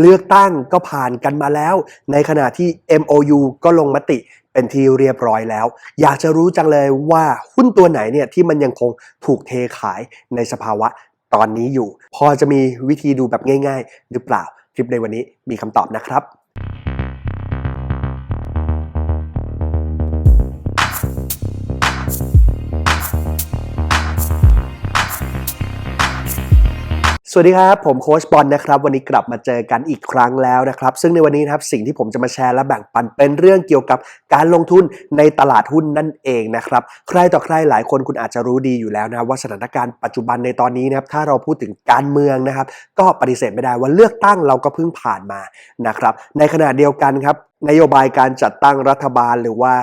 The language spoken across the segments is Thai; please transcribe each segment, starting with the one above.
เลือกตั้งก็ผ่านกันมาแล้ว ในขณะที่ MOU ก็ลงมติเป็นที่เรียบร้อยแล้ว อยากจะรู้จังเลยว่าหุ้นตัวไหนเนี่ยที่มันยังคงถูกเทขายในสภาวะตอนนี้อยู่ พอจะมีวิธีดูแบบง่าย ๆ หรือเปล่า คลิปในวันนี้มีคำตอบนะครับ สวัสดีครับ ผมโค้ชบอลนะครับ วันนี้กลับมาเจอกันอีกครั้งแล้วนะครับ ซึ่งในวันนี้นะครับสิ่งที่ผมจะมาแชร์และแบ่งปันเป็นเรื่องเกี่ยวกับการลงทุนในตลาดหุ้นนั่นเองนะครับใครต่อใครหลายคนคุณอาจจะรู้ดีอยู่แล้วนะว่าสถานการณ์ปัจจุบันในตอนนี้นะครับถ้าเราพูดถึงการเมืองนะครับ ก็ปฏิเสธไม่ได้ว่าเลือกตั้งเราก็เพิ่งผ่านมานะครับในขณะเดียวกันครับ นโยบายการจัดตั้งรัฐบาลหรือว่า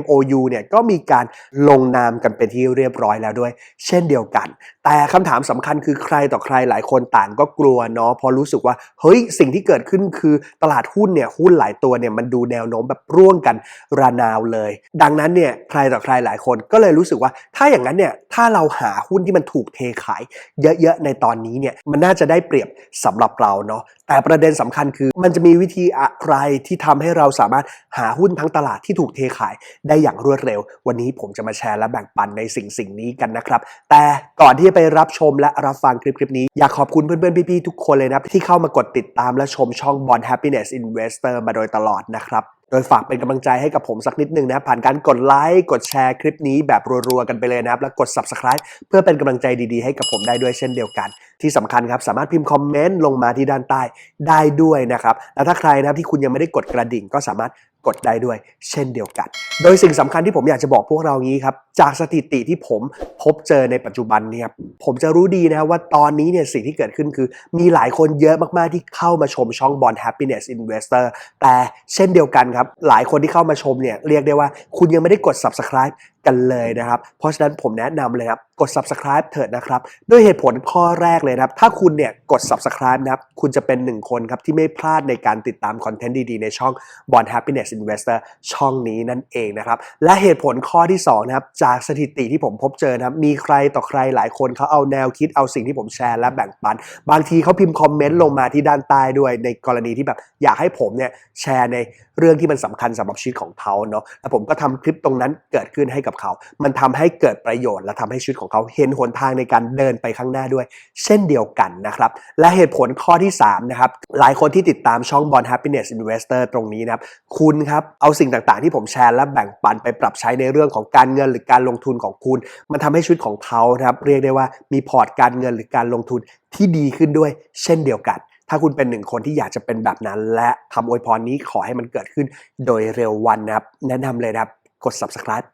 MOU เนี่ยก็มีการลงนามกันเป็นที่เรียบร้อยแล้วด้วย เช่นเดียวกัน แต่คำถามสำคัญคือใครต่อใครหลายคนต่างก็กลัวเนาะพราะรู้สึกว่า เฮ้ยสิ่งที่เกิดขึ้นคือตลาดหุ้นเนี่ยหุ้นหลายตัวเนี่ยมันดูแนวโน้มแบบร่วงกันระนาวเลย ดังนั้นเนี่ยใครต่อใครหลายคนก็เลยรู้สึกว่า ถ้าอย่างนั้นเนี่ยถ้าเราหาหุ้นที่มันถูกเทขาย เยอะๆในตอนนี้เนี่ยมันน่าจะได้เปรียบสำหรับเราเนาะแต่ประเด็นสำคัญคือมันจะมีวิธีอะไรที่ทำให้เราราสามารถหาหุ้นทั้งตลาดที่ถูกเทขายได้อย่างรวดเร็ว วันนี้ผมจะมาแชร์และแบ่งปันในสิ่งสิ่งนี้กันนะครับ แต่ก่อนที่จะไปรับชมและรับฟังคลิปคลิปนี้ อยากขอบคุณเพื่อนๆพี่ๆทุกคนเลยนะที่เข้ามากดติดตามและชมช่อง Bond Happiness Investor มาโดยตลอดนะครับโดยฝากเป็นกำลังใจให้กับผมสักนิดหนึ่งนะ ผ่านการกดไลค์กดแชร์คลิปนี้แบบรัวๆกันไปเลยนะครับ และกด Subscribe เพื่อเป็นกำลังใจดีๆให้กับผมได้ด้วยเช่นเดียวกัน ที่สำคัญครับสามารถพิมพ์คอมเมนต์ลงมาที่ด้านใต้ได้ด้วยนะครับ และถ้าใครนะครับที่คุณยังไม่ได้กดกระดิ่งก็สามารถกดได้ด้วยเช่นเดียวกัน โดยสิ่งสำคัญที่ผมอยากจะบอกพวกเรางี้ครับ จากสถิติที่ผมพบเจอในปัจจุบันเนี่ยครับผมจะรู้ดีนะครับว่าตอนนี้เนี่ยสิ่งที่เกิดขึ้นคือ มีหลายคนเยอะมากๆที่เข้ามาชมช่อง Bond Happiness Investor แต่เช่นเดียวกันครับ หลายคนที่เข้ามาชมเนี่ยเรียกได้ว่าคุณยังไม่ได้กด subscribe กันเลยนะครับ เพราะฉะนั้นผมแนะนำเลยครับ ด subscribe เถิดนะครับ ด้วยเหตุผลข้อแรกเลยนะครับ ถ้าคุณเนี่ยกด subscribe นะครับ คุณจะเป็นหนึ่งคนครับ ที่ไม่พลาดในการติดตามคอนเทนต์ดี ๆ ในช่อง Bond Happiness Investor ช่องนี้นั่นเองนะครับ และเหตุผลข้อที่สองนะครับ จากสถิติที่ผมพบเจอนะครับ มีใครต่อใครหลายคนเขาเอาแนวคิดเอาสิ่งที่ผมแชร์และแบ่งปัน บางทีเขาพิมพ์คอมเมนต์ลงมาที่ด้านใต้ด้วย ในกรณีที่แบบอยากให้ผมเนี่ยแชร์ในเรื่องที่มันสำคัญสำหรับชีวิตของเขาเนาะ แล้วผมก็ทำคลิปตรงนั้นเกิดขึ้นให้กับเขา มันทำให้เกิดประโยชน์และทำให้ชีวิตของเขาเห็นหนทางในการเดินไปข้างหน้าด้วย เช่นเดียวกันนะครับ และเหตุผลข้อที่3นะครับหลายคนที่ติดตามช่อง Bond Happiness Investor ตรงนี้นะครับคุณครับเอาสิ่งต่างๆ ที่ผมแชร์และแบ่งปันไปปรับใช้ในเรื่องของการเงินหรือการลงทุนของคุณ มันทำให้ชีวิตของเขานะครับเรียกได้ว่ามีพอร์ตการเงินหรือการลงทุนที่ดีขึ้นด้วย เช่นเดียวกันถ้าคุณเป็นหนึ่งคนที่อยากจะเป็นแบบนั้น และคำอวยพรนี้ขอให้มันเกิดขึ้นโดยเร็ววันนะครับ แนะนำเลยนะครับ กด subscribe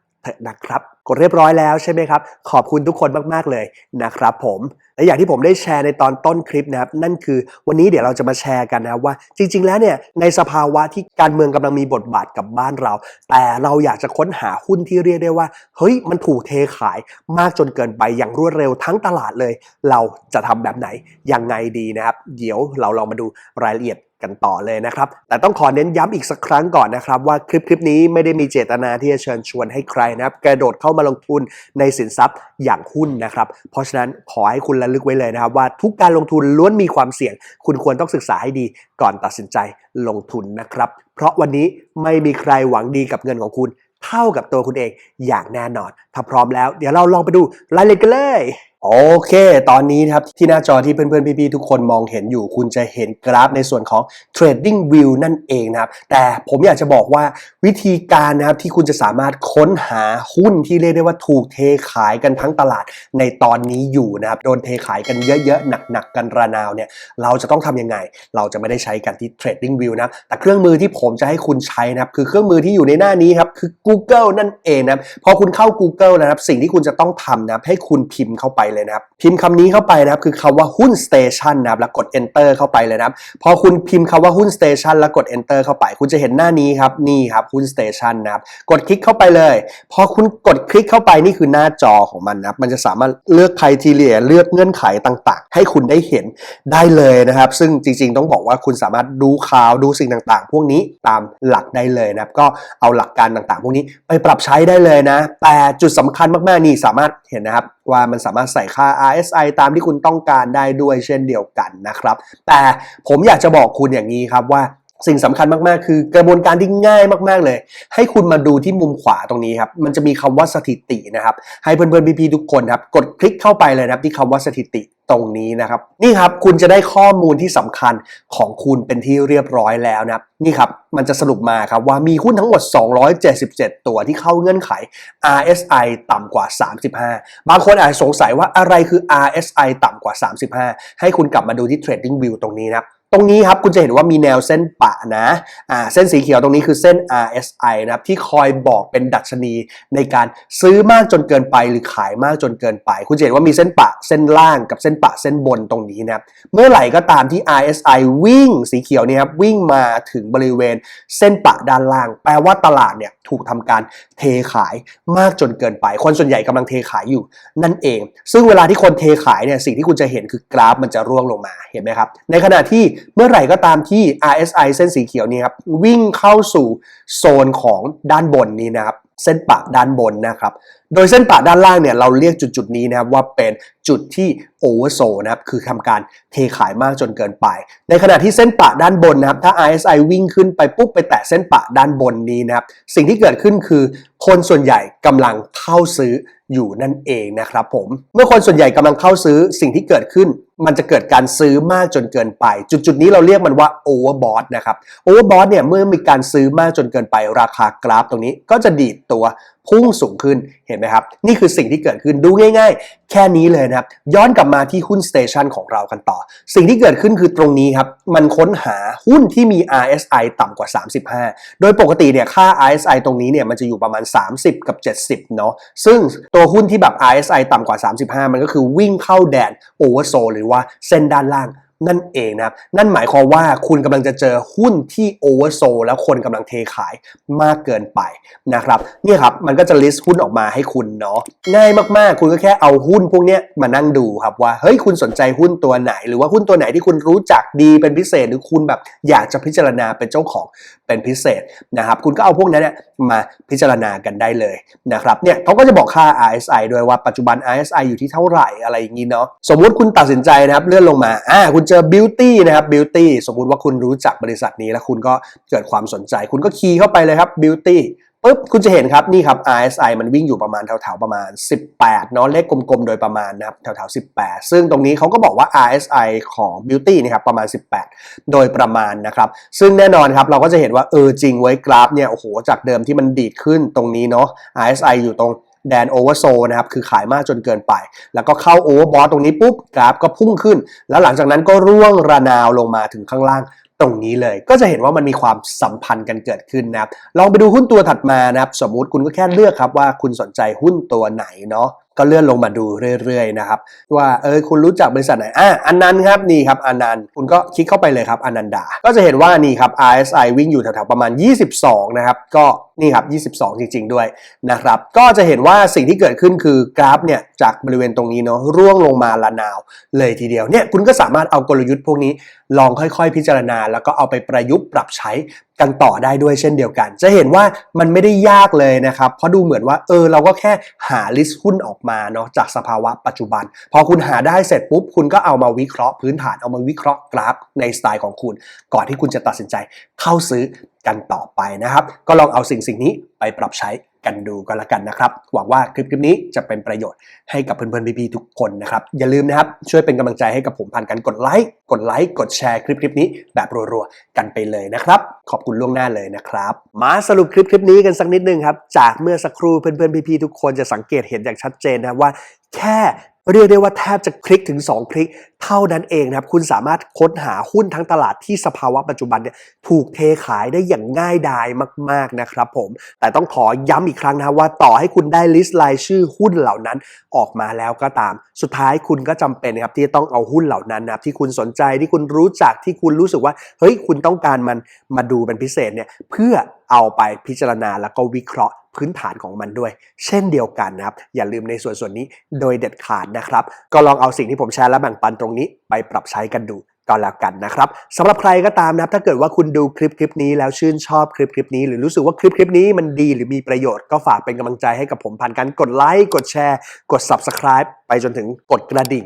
นะครับ กดเรียบร้อยแล้วใช่ไหมครับ ขอบคุณทุกคนมาก ๆ เลยนะครับผมและอย่างที่ผมได้แชร์ในตอนต้นคลิปนะครับนั่นคือวันนี้เดี๋ยวเราจะมาแชร์กันนะว่า จริง ๆ แล้วเนี่ยในสภาวะที่การเมืองกำลังมีบทบาทกับบ้านเรา แต่เราอยากจะค้นหาหุ้นที่เรียกได้ว่า เฮ้ยมันถูกเทขายมากจนเกินไปอย่างรวดเร็วทั้งตลาดเลย เราจะทำแบบไหนยังไงดีนะครับ เดี๋ยวเราลองมาดูรายละเอียด กันต่อเลยนะครับ แต่ต้องขอเน้นย้ำอีกสักครั้งก่อนนะครับว่าคลิปคลิปนี้ไม่ได้มีเจตนาที่จะเชิญชวนให้ใครนะครับกระโดดเข้ามาลงทุนในสินทรัพย์อย่างหุ้นนะครับ เพราะฉะนั้นขอให้คุณระลึกไว้เลยนะครับ ว่าทุกการลงทุนล้วนมีความเสี่ยง คุณควรต้องศึกษาให้ดีก่อนตัดสินใจลงทุนนะครับ เพราะวันนี้ไม่มีใครหวังดีกับเงินของคุณ เท่ากับตัวคุณเองอย่างแน่นอน ถ้าพร้อมแล้ว เดี๋ยวเราลองไปดูรายละเอียดกันเลย โอเค ตอนนี้นะครับที่หน้าจอที่เพื่อนๆ พี่ๆ ทุกคนมองเห็นอยู่ คุณจะเห็นกราฟในส่วนของ Trading View นั่นเองนะครับ แต่ผมอยากจะบอกว่าวิธีการนะครับที่คุณจะสามารถค้นหาหุ้นที่เรียกได้ว่าถูกเทขายกันทั้งตลาดในตอนนี้อยู่นะครับ โดนเทขายกันเยอะๆ หนักๆ กันระนาวเนี่ย เราจะต้องทำยังไง เราจะไม่ได้ใช้กันที่ Trading View นะแต่เครื่องมือที่ผมจะให้คุณใช้นะครับ คือเครื่องมือที่อยู่ในหน้านี้ครับ คือ Google นั่นเองนะครับ พอคุณเข้า Google นะครับ สิ่งที่คุณจะต้องทำนะครับให้คุณพิมพ์เข้าไปเลยนะครับ พิมพ์คำนี้เข้าไปนะครับ คือคำว่าหุ้น Station นะครับ แล้วกด Enter เข้าไปเลยนะครับ พอคุณพิมพ์คำว่าหุ้น Station แล้วกด Enter เข้าไป คุณจะเห็นหน้านี้ครับ นี่ครับหุ้น Station นะครับ กดคลิกเข้าไปเลย พอคุณกดคลิกเข้าไปนี่คือหน้าจอของมันนะครับ มันจะสามารถเลือก criteria เลือกเงื่อนไขต่างๆ ให้คุณได้เห็นได้เลยนะครับ ซึ่งจริงๆ ต้องบอกว่าคุณสามารถดูข่าวดูสิ่งต่างๆ พวกนี้ตามหลักได้เลยนะครับ ก็เอาหลักการต่างๆ พวกนี้ไปปรับใช้ได้เลยนะ แต่จุดสำคัญมากๆนี่สามารถเห็นนะครับ ว่ามันสามารถใส่ค่า RSI ตามที่คุณต้องการได้ด้วยเช่นเดียวกันนะครับ แต่ผมอยากจะบอกคุณอย่างนี้ครับว่า สิ่งสำคัญมากๆ คือกระบวนการที่ง่ายมากๆเลย ให้คุณมาดูที่มุมขวาตรงนี้ครับมันจะมีคำว่าสถิตินะครับ ให้เพื่อนๆพี่ๆทุกคนครับกดคลิกเข้าไปเลยนะครับที่คำว่าสถิติตรงนี้นะครับนี่ครับคุณจะได้ข้อมูลที่สำคัญของคุณเป็นที่เรียบร้อยแล้วนะครับนี่ครับมันจะสรุปมาครับว่ามีหุ้นทั้งหมด 277 ตัวที่เข้าเงื่อนไข RSI ต่ำกว่า 35 บางคนอาจจะสงสัยว่าอะไรคือ RSI ต่ำกว่า 35 ให้คุณกลับมาดูที่ Trading View ตรงนี้นะครับ ตรงนี้ครับคุณจะเห็นว่ามีแนวเส้นปะนะอ่าเส้นสีเขียวตรงนี้คือเส้น RSI นะครับที่คอยบอกเป็นดัชนีในการซื้อมากจนเกินไปหรือขายมากจนเกินไป คุณจะเห็นว่ามีเส้นปะเส้นล่างกับเส้นปะเส้นบนตรงนี้นะครับเมื่อไหร่ก็ตามที่ RSI วิ่งสีเขียวเนี่ยครับวิ่งมาถึงบริเวณเส้นปะด้านล่าง แปลว่าตลาดเนี่ยถูกทำการเทขายมากจนเกินไป คนส่วนใหญ่กำลังเทขายอยู่นั่นเอง ซึ่งเวลาที่คนเทขายเนี่ยสิ่งที่คุณจะเห็นคือกราฟมันจะร่วงลงมาเห็นไหมครับในขณะที่เมื่อไหร่ก็ตามที่ RSI เส้นสีเขียวนี้ครับวิ่งเข้าสู่โซนของด้านบนนี้นะครับเส้นปะด้านบนนะครับ โดยเส้นปะด้านล่างเนี่ยเราเรียกจุดจุดนี้นะครับว่าเป็นจุดที่โอเวอร์โซนะครับคือทำการเทขายมากจนเกินไป ในขณะที่เส้นปะด้านบนนะครับถ้า RSI วิ่งขึ้นไปปุ๊บไปแตะเส้นปะด้านบนนี้นะครับสิ่งที่เกิดขึ้นคือ คนส่วนใหญ่กำลังเข้าซื้ออยู่นั่นเองนะครับผมเมื่อคนส่วนใหญ่กำลังเข้าซื้อสิ่งที่เกิดขึ้น มันจะเกิดการซื้อมากจนเกินไป จุดจุดนี้เราเรียกมันว่า overbought นะครับ overbought เนี่ยเมื่อมีการซื้อมากจนเกินไป ราคากราฟตรงนี้ก็จะดีดตัว พุ่งสูงขึ้นเห็นไหมครับ นี่คือสิ่งที่เกิดขึ้นดูง่าย ๆ แค่นี้เลยนะครับ ย้อนกลับมาที่หุ้นสเตชันของเรากันต่อ สิ่งที่เกิดขึ้นคือตรงนี้ครับ มันค้นหาหุ้นที่มี RSI ต่ำกว่า 35 โดยปกติเนี่ยค่า RSI ตรงนี้เนี่ยมันจะอยู่ประมาณ 30 กับ 70 เนาะซึ่งตัวหุ้นที่แบบ RSI ต่ำกว่า 35 มันก็คือวิ่งเข้าแดนโอเวอร์โซหรือว่าเส้นด้านล่าง นั่นเองนะครับ นั่นหมายความว่าคุณกำลังจะเจอหุ้นที่โอเวอร์โซแล้วคนกำลังเทขายมากเกินไปนะครับนี่ครับมันก็จะ list หุ้นออกมาให้คุณเนาะง่ายมากๆ คุณก็แค่เอาหุ้นพวกนี้มานั่งดูครับว่าเฮ้ยคุณสนใจหุ้นตัวไหน หรือว่าหุ้นตัวไหนที่คุณรู้จักดีเป็นพิเศษ หรือคุณแบบอยากจะพิจารณาเป็นเจ้าของเป็นพิเศษนะครับ คุณก็เอาพวกนั้นเนี่ยมาพิจารณากันได้เลยนะครับเนี่ยเขาก็จะบอกค่า RSI ด้วยว่าปัจจุบัน RSI อยู่ที่เท่าไหร่อะไรอย่างนี้เนาะสมมุติคุณตัดสินใจนะครับเลื่อนลงมาอ่าคุณเจอ beauty นะครับ beauty สมมุติว่าคุณรู้จักบริษัทนี้แล้วคุณก็เกิดความสนใจ คุณก็คีย์เข้าไปเลยครับ beauty ปุ๊บคุณจะเห็นครับนี่ครับ RSI มันวิ่งอยู่ประมาณแถวๆประมาณ 18 เนาะเลขกลมๆ โดยประมาณนะครับแถวๆ 18 ซึ่งตรงนี้เขาก็บอกว่า RSI ของ Beauty นี่ครับประมาณ 18 โดยประมาณนะครับซึ่งแน่นอนครับเราก็จะเห็นว่าเออจริงไว้กราฟเนี่ยโอ้โหจากเดิมที่มันดีดขึ้นตรงนี้เนาะ RSI อยู่ตรง แดนโอเวอร์โซนะครับคือขายมากจนเกินไป แล้วก็เข้าโอเวอร์บอทตรงนี้ปุ๊บกราฟก็พุ่งขึ้น แล้วหลังจากนั้นก็ร่วงระนาวลงมาถึงข้างล่างตรงนี้เลยก็จะเห็นว่ามันมีความสัมพันธ์กันเกิดขึ้นนะครับลองไปดูหุ้นตัวถัดมานะครับสมมุติคุณก็แค่เลือกครับว่าคุณสนใจหุ้นตัวไหนเนาะ ก็เลื่อนลงมาดูเรื่อยๆนะครับว่าเออคุณรู้จักบริษัทไหนอะอันนั้นครับนี่ครับอันนันต์คุณก็คลิกเข้าไปเลยครับอนันดา ก็จะเห็นว่านี่ครับ RSI วิ่งอยู่แถวๆประมาณ 22 นะครับ ก็นี่ครับ 22 จริง ๆ ด้วยนะครับ ก็จะเห็นว่าสิ่งที่เกิดขึ้นคือกราฟเนี่ยจากบริเวณตรงนี้เนาะร่วงลงมาละนาวเลยทีเดียวเนี่ยคุณก็สามารถเอากลยุทธ์พวกนี้ลองค่อยๆ พิจารณา แล้วก็เอาไปประยุกต์ปรับใช้ กันต่อได้ด้วยเช่นเดียวกัน จะเห็นว่ามันไม่ได้ยากเลยนะครับ เพราะดูเหมือนว่าเออเราก็แค่หาลิสต์หุ้นออกมาเนาะจากสภาวะปัจจุบัน พอคุณหาได้เสร็จปุ๊บ คุณก็เอามาวิเคราะห์พื้นฐานเอามาวิเคราะห์กราฟในสไตล์ของคุณ ก่อนที่คุณจะตัดสินใจเข้าซื้อ กันต่อไปนะครับ ก็ลองเอาสิ่งสิ่งนี้ไปปรับใช้กันดูก็แล้วกันนะครับ หวังว่าคลิปคลิปนี้จะเป็นประโยชน์ให้กับเพื่อนๆพี่ๆทุกคนนะครับ อย่าลืมนะครับ ช่วยเป็นกำลังใจให้กับผมผ่านการกดไลค์กดไลค์กดแชร์คลิปคลิปนี้แบบรัวๆกันไปเลยนะครับ ขอบคุณล่วงหน้าเลยนะครับ มาสรุปคลิปคลิปนี้กันสักนิดนึงครับ จากเมื่อสักครู่เพื่อนๆพี่ๆทุกคนจะสังเกตเห็นอย่างชัดเจนนะครับว่า แค่เรียกได้ว่าแทบจะคลิกถึง 2 คลิก เท่านั้นเองนะครับคุณสามารถค้นหาหุ้นทั้งตลาดที่สภาวะปัจจุบันเนี่ยถูกเทขายได้อย่างง่ายดายมากๆนะครับผม แต่ต้องขอย้ำอีกครั้งนะว่าต่อให้คุณได้ลิสต์รายชื่อหุ้นเหล่านั้นออกมาแล้วก็ตาม สุดท้ายคุณก็จำเป็นนะครับที่จะต้องเอาหุ้นเหล่านั้นนะครับที่คุณสนใจที่คุณรู้จักที่คุณรู้สึกว่าเฮ้ยคุณต้องการมันมาดูเป็นพิเศษเนี่ยเพื่อเอาไปพิจารณาแล้วก็วิเคราะห์พื้นฐานของมันด้วย เช่นเดียวกันนะครับอย่าลืมในส่วนส่วนนี้โดยเด็ดขาดนะครับ ก็ลองเอาสิ่งที่ผมแชร์และแบ่งปันตรงนี้ไปปรับใช้กันดูก็แล้วกันนะครับสำหรับใครก็ตามนะถ้าเกิดว่าคุณดูคลิปคลิปนี้แล้วชื่นชอบคลิปคลิปนี้ หรือรู้สึกว่าคลิปคลิปนี้มันดีหรือมีประโยชน์ก็ฝากเป็นกำลังใจให้กับผมผ่านการกดไลค์กดแชร์ กด Subscribe ไปจนถึงกดกระดิ่ง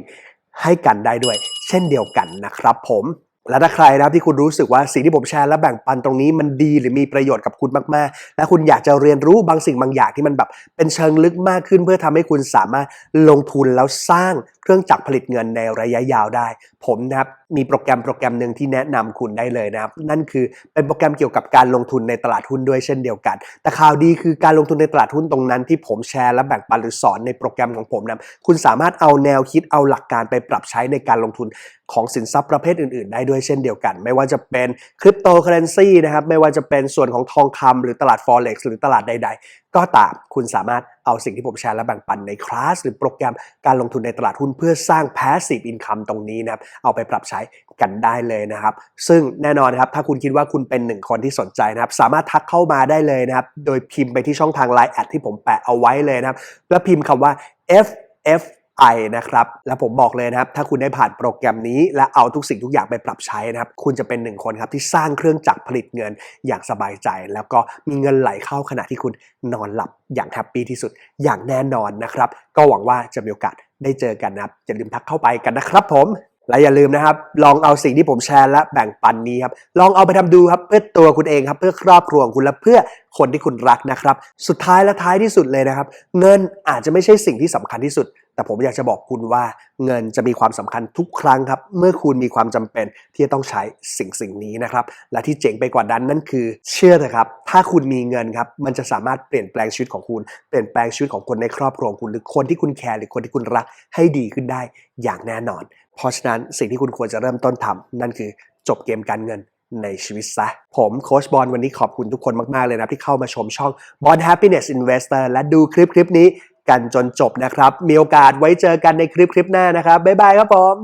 ให้กันได้ด้วย เช่นเดียวกันนะครับผม และถ้าใครนะครับที่คุณรู้สึกว่าสิ่งที่ผมแชร์และแบ่งปันตรงนี้มันดีหรือมีประโยชน์กับคุณมากๆ และคุณอยากจะเรียนรู้บางสิ่งบางอย่างที่มันแบบเป็นเชิงลึกมากขึ้น เพื่อทำให้คุณสามารถลงทุนแล้วสร้างเครื่องจักรผลิตเงินในระยะยาวได้ ผมนะครับ มีโปรแกรมโปรแกรมหนึ่งที่แนะนำคุณได้เลยนะครับ นั่นคือเป็นโปรแกรมเกี่ยวกับการลงทุนในตลาดหุ้นด้วยเช่นเดียวกัน แต่ข่าวดีคือการลงทุนในตลาดหุ้นตรงนั้นที่ผมแชร์และแบ่งปันหรือสอนในโปรแกรมของผมนะคุณสามารถเอาแนวคิดเอาหลักการไปปรับใช้ในการลงทุนของสินทรัพย์ประเภทอื่น ๆ ได้ด้วยเช่นเดียวกัน ไม่ว่าจะเป็นคริปโตเคอเรนซีนะครับไม่ว่าจะเป็นส่วนของทองคำหรือตลาด forex หรือตลาดใด ๆ ก็ตามคุณสามารถเอาสิ่งที่ผมแชร์และแบ่งปันในคลาสหรือโปรแกรมการลงทุนในตลาดหุ้นเพื่อสร้าง passive income ตรงนี้นะครับ เอาไปปรับใช้กันได้เลยนะครับ ซึ่งแน่นอนนครับ ถ้าคุณคิดว่าคุณเป็นหนึ่งคนที่สนใจนะครับ สามารถทักเข้ามาได้เลยนะครับ โดยพิมพ์ไปที่ช่องทาง Line แอดที่ผมแปะเอาไว้เลยนะครับ แล้วพิมพ์คำว่า F F I นะครับ แล้วผมบอกเลยนะครับ ถ้าคุณได้ผ่านโปรแกรมนี้ และเอาทุกสิ่งทุกอย่างไปปรับใช้นะครับ คุณจะเป็นหนึ่งคนครับที่สร้างเครื่องจักรผลิตเงินอย่างสบายใจ แล้วก็มีเงินไหลเข้าขณะที่คุณนอนหลับอย่างแฮปปี้ที่สุดอย่างแน่นอนนะครับ ก็หวังว่าจะมีโอกาสได้เจอกันนะครับอย่าลืมทักเข้าไปกันนะครับผมและอย่าลืมนะครับ ลองเอาสิ่งที่ผมแชร์และแบ่งปันนี้ครับลองเอาไปทำดูครับเพื่อตัวคุณเองครับ เพื่อครอบครัวของคุณและเพื่อคนที่คุณรักนะครับ สุดท้ายและท้ายที่สุดเลยนะครับ เงินอาจจะไม่ใช่สิ่งที่สำคัญที่สุด แต่ผมอยากจะบอกคุณว่าเงินจะมีความสำคัญทุกครั้งครับ เมื่อคุณมีความจำเป็นที่จะต้องใช้สิ่งสิ่งนี้นะครับ และที่เจ๋งไปกว่านั้นนั่นคือ เชื่อเถอะครับ ถ้าคุณมีเงินครับ มันจะสามารถเปลี่ยนแปลงชีวิตของคุณ เปลี่ยนแปลงชีวิตของคนในครอบครัวของคุณ หรือคนที่คุณแคร์หรือคนที่คุณรักให้ดีขึ้นได้อย่างแน่นอน เพราะฉะนั้นสิ่งที่คุณควรจะเริ่มต้นทำนั่นคือจบเกมการเงินในชีวิตซะ ผมโค้ชบอลวันนี้ขอบคุณทุกคนมาก ๆ เลยนะที่เข้ามาชมช่อง Bond Happiness Investor และดูคลิปคลิปนี้ กันจนจบนะครับ มีโอกาสไว้เจอกันในคลิปคลิปหน้านะครับบ๊ายบายครับผม